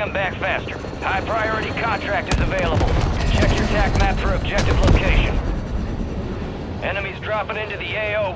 them back faster. High priority contract is available. Check your TAC map for objective location. Enemies dropping into the AO.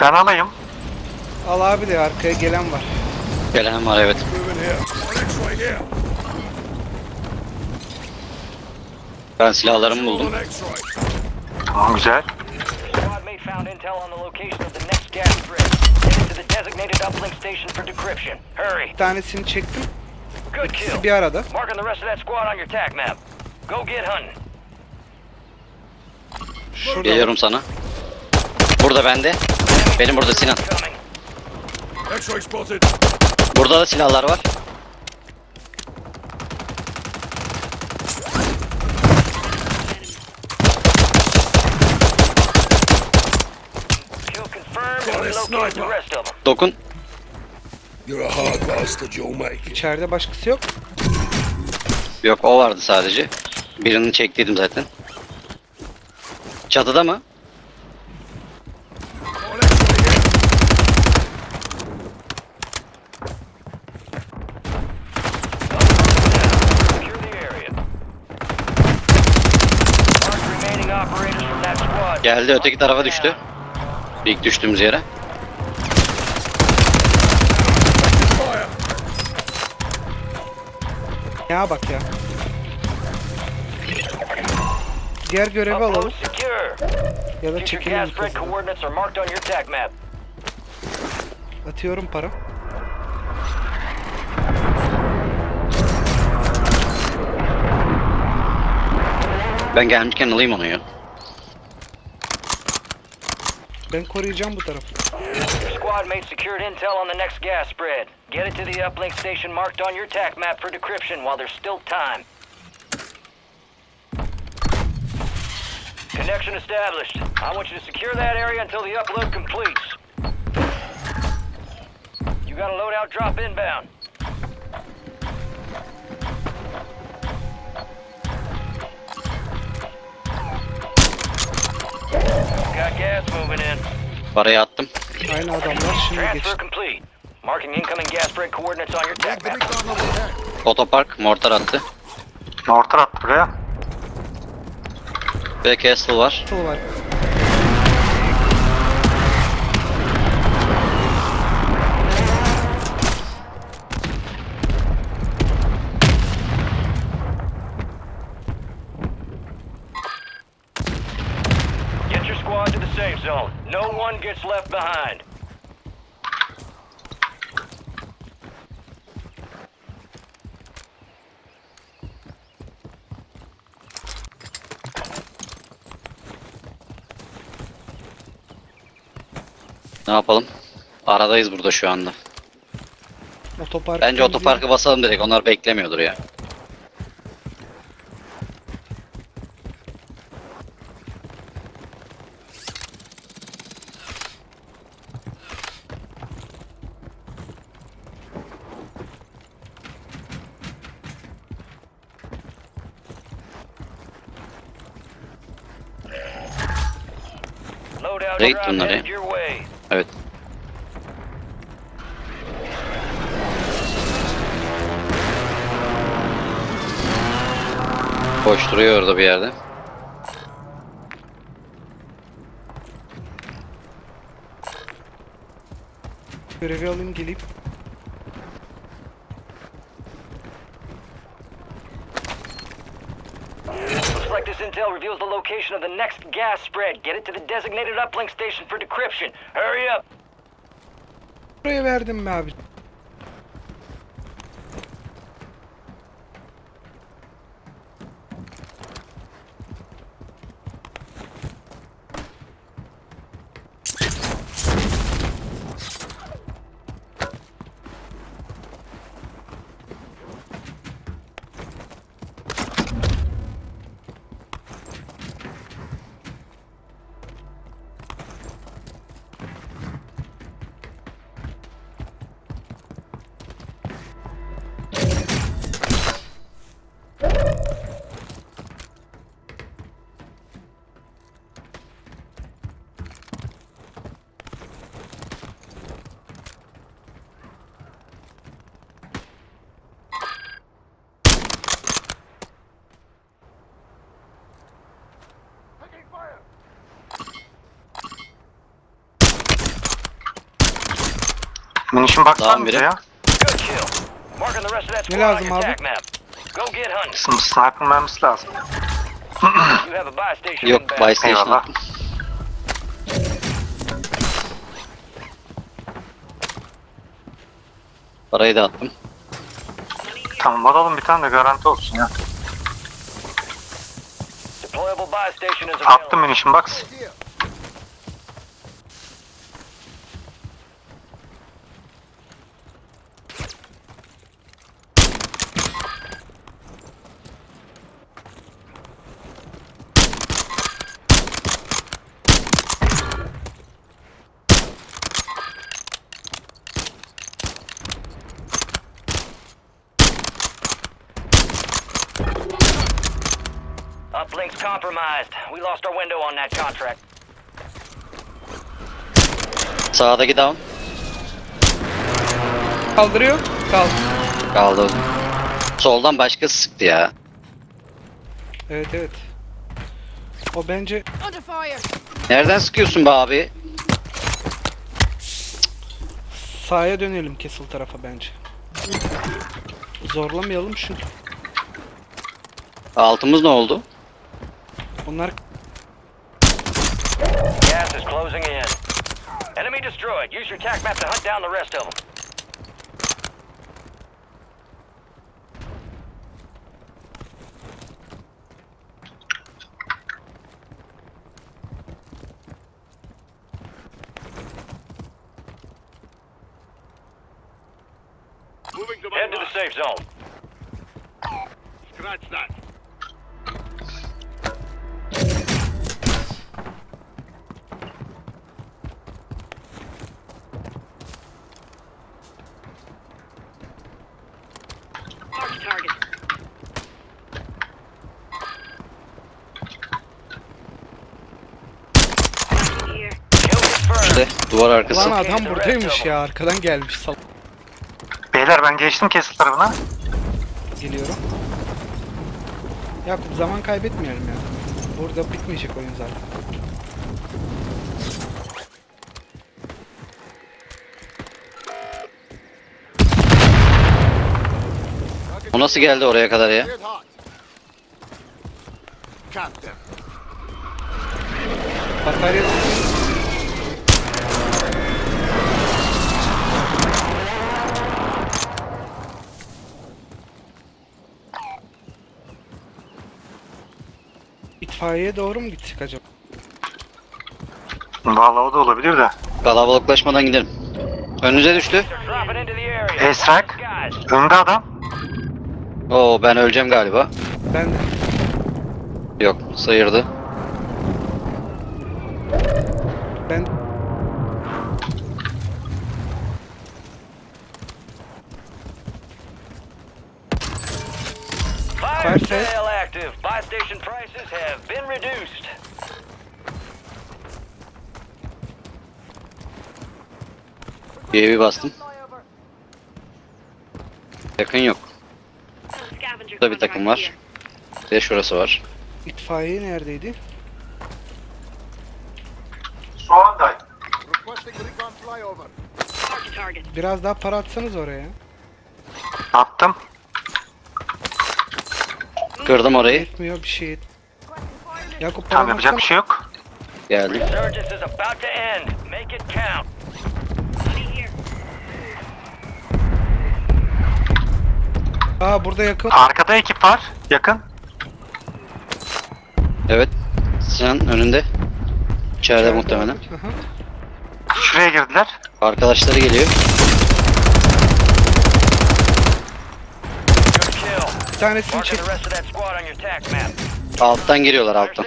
Ben alayım. Al abi de arkaya gelen var. Gelen var evet. Ben silahlarımı buldum. Tamam güzel. Squad mate found intel on the location of the next gas spread. Headed to the designated uplink station for decryption. Hurry. Bir tanesini çektim. İkisi bir arada. Şurada. Geliyorum sana. Burada bende. Benim burada Sinan. Burada da silahlar var. A sniper. Dokun. You're a hard bastard, you'll make it. İçeride başkası yok. Yok o vardı sadece. Birini çektiydim zaten. Çatıda mı? Geldi öteki tarafa düştü. İlk düştüğümüz yere. Ya bak ya. Diğer görevi alalım. Ya da çekelim. Atıyorum para. Ben gelmişken alayım onu ya. Ben koruyacağım bu tarafı. Squad mate secured intel on the next gas spread. Get it to the uplink station marked on your TAC map for decryption while there's still time. Connection established. I want you to secure that area until the upload completes. You got a loadout drop inbound. Got gas moving in. Parayı attım. Aynı adamlar şimdi Transfer geçti. complete. Marking incoming gas spread coordinates on your TAC map. Otopark mortar attı. Mortar attı buraya. Ve castle var. Sol var. Zone. No one gets left behind. Ne yapalım? Aradayız burada şu anda. Otopark. Bence otoparkı basalım direkt. Onlar beklemiyordur ya. Loadout Raid drop bunlar headed ya. your way. Evet. Koşturuyor orada bir yerde. Görevi alayım geleyim. Like this intel reveals the location of the next gas spread. Get it to the designated uplink station for decryption. Hurry up. Buraya verdim mi abi? Munition box var Tamam, mı biri. ya? Good kill. Marking the rest of that Ne squad on lazım your abi? attack map. Go get hunting. Sn- Sniper mermisi lazım. You have a buy station Yok inbound. buy station Eyvallah. attım. Parayı da attım. Tamam alalım bir tane de garanti olsun ya. Deployable buy station is Attım available. munition box. Compromised. We lost our window on that contract. Sağdaki down. Kaldırıyor. Kaldı. Kaldı. Soldan başkası sıktı ya. Evet evet. O bence. Nereden sıkıyorsun be abi? sağa dönelim Castle tarafa bence. Zorlamayalım çünkü Altımız ne oldu? Onlar Gas is closing in. Enemy destroyed. Use your attack map to hunt down the rest of them. Moving to Head to the safe zone. Scratch that. Lan adam buradaymış ya arkadan gelmiş sal Beyler ben geçtim Castle tarafına. geliyorum. Yakup zaman kaybetmeyelim ya. Burada bitmeyecek oyun zaten. O nasıl geldi oraya kadar ya? Bataryası İtfaiyeye doğru mu gittik acaba? Vallahi o da olabilir de. Kalabalıklaşmadan gidelim. Önünüze düştü. Esrak. Önde adam. Oo ben öleceğim galiba. Ben de. Yok sıyırdı. Buy station prices have been reduced. UAV bastım. Yakın yok. Burada bir takım var. Bir de şurası var. itfaiye neredeydi? Target. Biraz daha para atsanız oraya. Attım. Kırdım orayı. Etmiyor bir şey. Yakup Tamam yapacak bir şey yok. Geldim. Resurgence is about to end. Make it count. Money here. Aa burada yakın. Arkada ekip var. Yakın. Evet. Sinan önünde. İçeride muhtemelen. Aha. Şuraya girdiler. Arkadaşları geliyor. Good kill. Bir tanesini çek. Alttan giriyorlar alttan.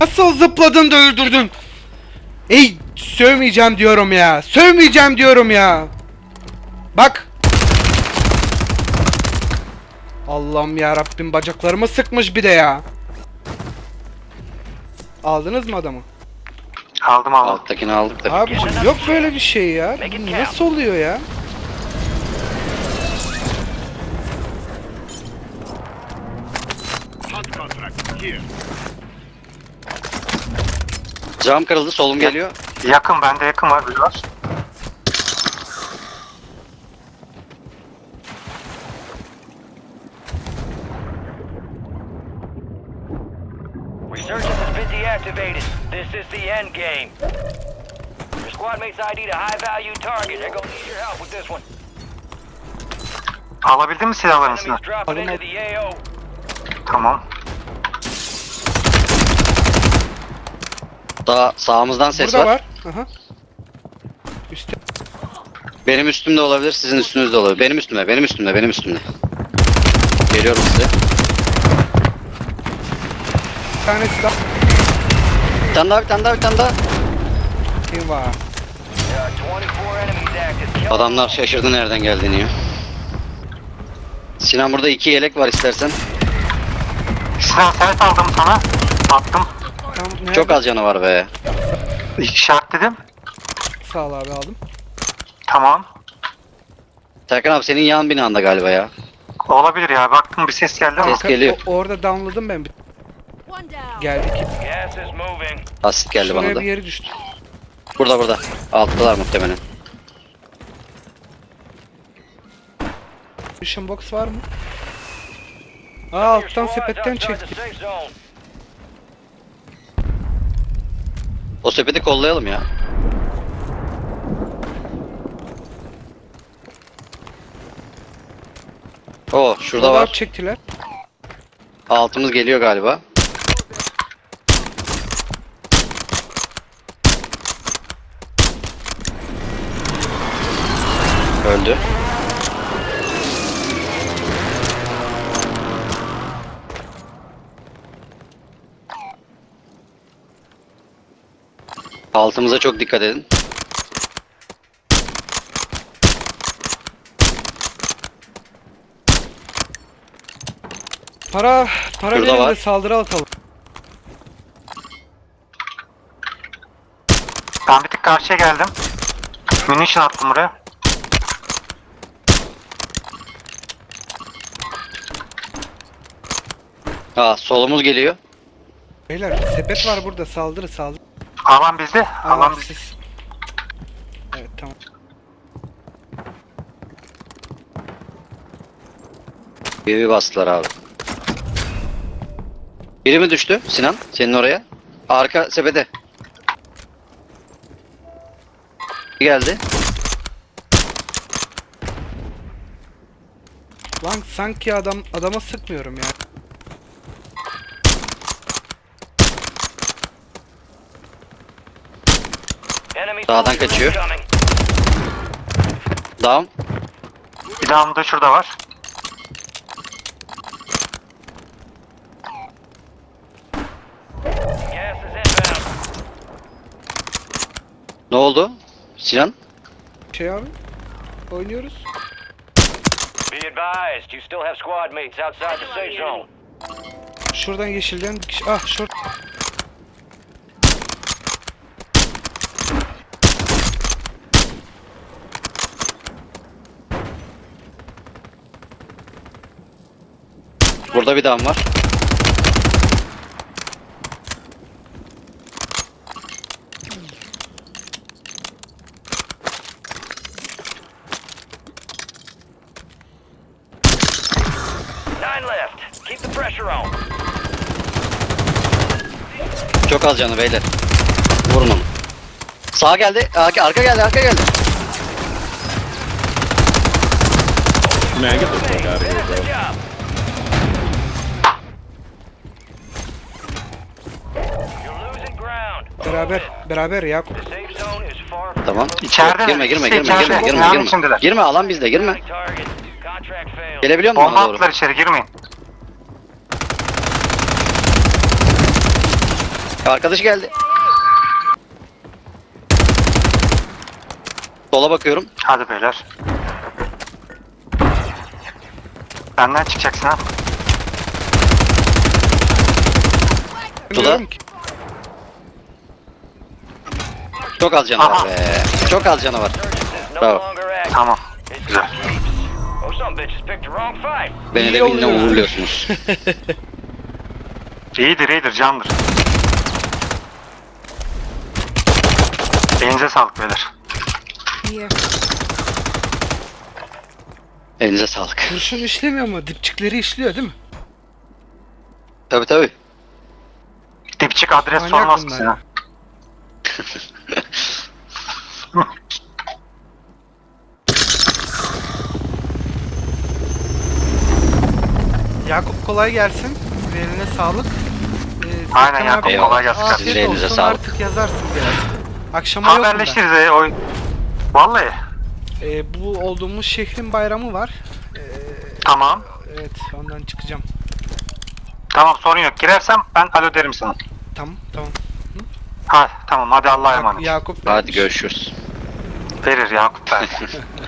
Nasıl zıpladın da öldürdün? Ey sövmeyeceğim diyorum ya. Sövmeyeceğim diyorum ya. Bak. Allah'ım ya Rabbim bacaklarımı sıkmış bir de ya. Aldınız mı adamı? Aldım aldım. Alttakini aldık da. Abiciğim yok böyle bir şey ya. Nasıl oluyor ya? Cam kırıldı solum geliyor. Yakın bende yakın var biri var. Resurgence has been deactivated. This is the end game. Your squad mates ID'd a high-value target. They're gonna need your help with this one. Alabildin mi silahlarınızı? Enemies dropping Aldım, into the AO. Tamam. Sağ, sağımızdan ses Burada var. var. Aha. Benim üstümde olabilir, sizin üstünüzde olabilir. Benim üstümde, benim üstümde, benim üstümde. Geliyorum size. Bir tanesi daha. Bir tane daha, bir tane daha, bir tane daha. Kim var? There are 24 enemies active. Kill Adamlar şaşırdı nereden geldiğini ya. Sinan burada iki yelek var istersen. Silah sert aldım sana. Attım. Çok az canı var be. İşaretledim. Sağ ol abi aldım. Tamam. Serkan abi senin yan binanda galiba ya. Olabilir ya. Baktım bir ses geldi ama. Ses geliyor. O- orada downladım ben. Geldik. Gas is moving. Asit geldi Şuraya bana da. bir yeri düştü. Burada burada. Alttalar muhtemelen. Mission box var mı? Aa alttan sepetten zone. O sepeti kollayalım ya. O şurada Oradan var. çektiler. Altımız geliyor galiba. Öldü. Altımıza çok dikkat edin. Para para Şurada verin var. de saldırı atalım. Ben bir tık karşıya geldim. Munition attım buraya. Aa solumuz geliyor. Beyler sepet var burada saldırı saldırı. Alan bizde. Alan bizde. siz. Evet tamam. Bir bastılar abi. Biri mi düştü Sinan? Senin oraya. Arka sepete. Geldi. Lan sanki adam adama sıkmıyorum ya. Soldier kaçıyor. Down. Silahım da şurada var. Ne oldu? Sinan? Şey abi. Oynuyoruz. Be advised, you still have squad mates outside the safe zone. Şuradan yeşilden bir kişi. Ah şort. Burada bir dam var. Nine left. Keep the pressure on. Çok az canı beyler. Vurun onu. Sağ geldi. Arka, arka geldi. Arka geldi. Man, get the fuck out of here, bro. Beraber beraber ya. Tamam. İçeride girme mi? girme İkisi girme girme içeride. girme Binanın girme. içindeler. Girme alan bizde girme. Gelebiliyor musun Bomba bana doğru? attılar içeri girmeyin. Arkadaş geldi. Sola bakıyorum. Hadi beyler. Benden çıkacaksın ha. Bilmiyorum ki. Çok az canavar Aha. be. Çok az canavar. Bravo. Tamam. Güzel. Beni İyi de oluyor. uğurluyorsunuz. İyidir iyidir candır. Elinize sağlık beyler. Elinize sağlık. Kurşun işlemiyor mu? Dipçikleri işliyor değil mi? Tabi tabi. Dipçik adres Manyak sormaz bunlar mısın? Yakup kolay gelsin. Eline sağlık. Ee, Aynen Yakup, abi, kolay gelsin. afiyet elinize olsun. sağlık. Artık yazarsın biraz. Akşama. Haberleşiriz e, o... Vallahi. Ee, bu olduğumuz şehrin bayramı var. Ee, Tamam. evet ondan çıkacağım. Tamam sorun yok. Girersem ben alo derim sana. Tamam tamam. Ha tamam hadi Allah'a emanet. Yakup Hadi vermiş. görüşürüz. Verir Yakup ben.